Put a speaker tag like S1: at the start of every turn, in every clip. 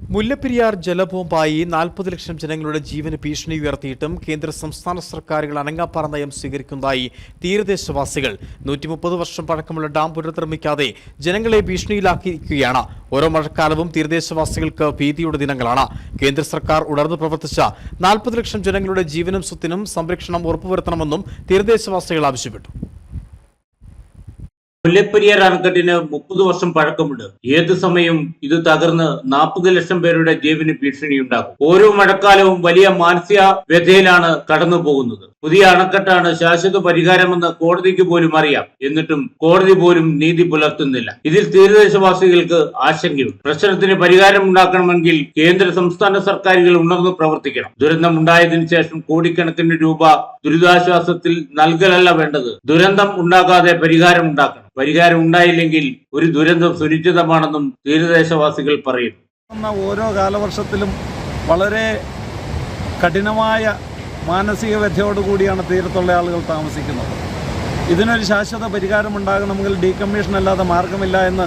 S1: മുല്ലപ്പെരിയാർ ജലബോംബായി നാൽപ്പത് ലക്ഷം ജനങ്ങളുടെ ജീവന് ഭീഷണി ഉയർത്തിയിട്ടും കേന്ദ്ര സംസ്ഥാന സർക്കാരുകൾ അനങ്ങാപ്പാറ നയം സ്വീകരിക്കുന്നതായി തീരദേശവാസികൾ. നൂറ്റി മുപ്പത് വർഷം പഴക്കമുള്ള ഡാം പുനർനിർമ്മിക്കാതെ ജനങ്ങളെ ഭീഷണിയിലാക്കിയിരിക്കുകയാണ്. ഓരോ മഴക്കാലവും തീരദേശവാസികൾക്ക് ഭീതിയുടെ ദിനങ്ങളാണ്. കേന്ദ്ര സർക്കാർ ഉണർന്നു പ്രവർത്തിച്ച നാൽപ്പത് ലക്ഷം ജനങ്ങളുടെ ജീവനും സ്വത്തിനും സംരക്ഷണം ഉറപ്പുവരുത്തണമെന്നും തീരദേശവാസികൾ ആവശ്യപ്പെട്ടു.
S2: മുല്ലപ്പെരിയാർ അണക്കെട്ടിന് മുപ്പത് വർഷം പഴക്കമുണ്ട്. ഏത് സമയം ഇത് തകർന്ന് നാൽപ്പത് ലക്ഷം പേരുടെ ജീവന് ഭീഷണിയുണ്ടാകും. ഓരോ മഴക്കാലവും വലിയ മാനസിക വ്യഥയിലാണ് കടന്നു പോകുന്നത് പുതിയ അണക്കെട്ടാണ് ശാശ്വത പരിഹാരമെന്ന് കോടതിക്ക് പോലും അറിയാം. എന്നിട്ടും കോടതി പോലും നീതി പുലർത്തുന്നില്ല. ഇതിൽ തീരദേശവാസികൾക്ക് ആശങ്കയുണ്ട്. പ്രശ്നത്തിന് പരിഹാരം ഉണ്ടാക്കണമെങ്കിൽ കേന്ദ്ര സംസ്ഥാന സർക്കാരുകൾ ഉണർന്നു പ്രവർത്തിക്കണം. ദുരന്തം ഉണ്ടായതിനു ശേഷം കോടിക്കണക്കിന് രൂപ ദുരിതാശ്വാസത്തിൽ നൽകലല്ല വേണ്ടത്. ദുരന്തം ഉണ്ടാകാതെ പരിഹാരം ഉണ്ടാക്കണം. പരിഹാരം ഉണ്ടായില്ലെങ്കിൽ ഒരു ദുരന്തം സുനിശ്ചിതമാണെന്നും തീരദേശവാസികൾ പറയുന്നു.
S3: ഓരോ കാലവർഷത്തിലും വളരെ കഠിനമായ മാനസിക വ്യഥയോടുകൂടിയാണ് തീരത്തുള്ള ആളുകൾ താമസിക്കുന്നത്. ഇതിനൊരു ശാശ്വത പരിഹാരം ഉണ്ടാകണമെങ്കിൽ ഡീകമ്മീഷൻ അല്ലാതെ മാർഗമില്ല എന്ന്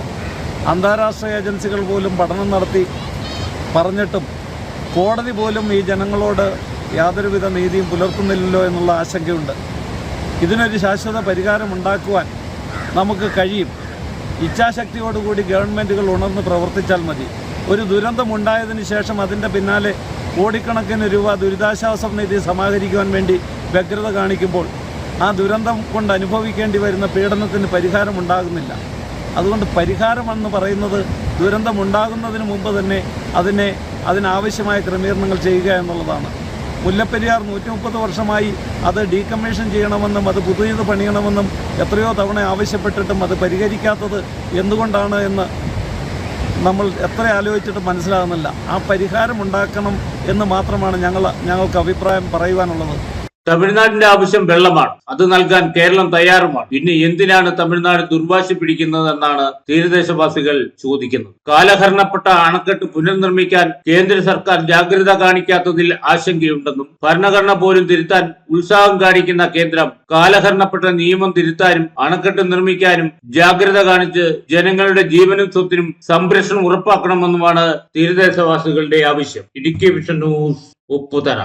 S3: അന്താരാഷ്ട്ര ഏജൻസികൾ പോലും പഠനം നടത്തി പറഞ്ഞിട്ടും കോടതി പോലും ഈ ജനങ്ങളോട് യാതൊരുവിധ നീതിയും പുലർത്തുന്നില്ലല്ലോ എന്നുള്ള ആശങ്കയുണ്ട്. ഇതിനൊരു ശാശ്വത പരിഹാരം ഉണ്ടാക്കുവാൻ നമുക്ക് കഴിയും. ഇച്ഛാശക്തിയോടുകൂടി ഗവൺമെന്റുകൾ ഉണർന്ന് പ്രവർത്തിച്ചാൽ മതി. ഒരു ദുരന്തമുണ്ടായതിന് ശേഷം അതിന്റെ പിന്നാലെ കോടിക്കണക്കിന് രൂപ ദുരിതാശ്വാസ നിധി സമാഹരിക്കുവാൻ വേണ്ടി വ്യഗ്രത കാണിക്കുമ്പോൾ ആ ദുരന്തം കൊണ്ട് അനുഭവിക്കേണ്ടി വരുന്ന പീഡനത്തിന് പരിഹാരം ഉണ്ടാകുന്നില്ല. അതുകൊണ്ട് പരിഹാരമെന്ന് പറയുന്നത് ദുരന്തമുണ്ടാകുന്നതിന് മുമ്പ് തന്നെ അതിനെ അതിനാവശ്യമായ ക്രമീകരണങ്ങൾ ചെയ്യുക എന്നുള്ളതാണ്. മുല്ലപ്പെരിയാർ നൂറ്റി മുപ്പത് വർഷമായി അത് ഡീകമ്മീഷൻ ചെയ്യണമെന്നും അത് പുതിയത് പണിയണമെന്നും എത്രയോ തവണ ആവശ്യപ്പെട്ടിട്ടും അത് പരിഹരിക്കാത്തത് എന്തുകൊണ്ടാണ് എന്ന് നമ്മൾ എത്ര ആലോചിച്ചിട്ട് മനസ്സിലാകുന്നില്ല. ആ പരിഹാരം ഉണ്ടാക്കണം എന്ന് മാത്രമാണ് ഞങ്ങൾ ഞങ്ങൾക്ക് അഭിപ്രായം പറയുവാനുള്ളത്.
S2: തമിഴ്നാടിന്റെ ആവശ്യം വെള്ളമാണ്. അത് നൽകാൻ കേരളം തയ്യാറുമാണ്. പിന്നെ എന്തിനാണ് തമിഴ്നാട് ദുർവാശി പിടിക്കുന്നതെന്നാണ് തീരദേശവാസികൾ ചോദിക്കുന്നത്. കാലഹരണപ്പെട്ട അണക്കെട്ട് പുനർനിർമ്മിക്കാൻ കേന്ദ്ര സർക്കാർ ജാഗ്രത കാണിക്കാത്തതിൽ ആശങ്കയുണ്ടെന്നും ഭരണഘടന പോലും തിരുത്താൻ ഉത്സാഹം കാണിക്കുന്ന കേന്ദ്രം കാലഹരണപ്പെട്ട നിയമം തിരുത്താനും അണക്കെട്ട് നിർമ്മിക്കാനും ജാഗ്രത കാണിച്ച് ജനങ്ങളുടെ ജീവനും സ്വത്തിനും സംരക്ഷണം ഉറപ്പാക്കണമെന്നുമാണ് തീരദേശവാസികളുടെ ആവശ്യം. Idukki vision news Upputhara.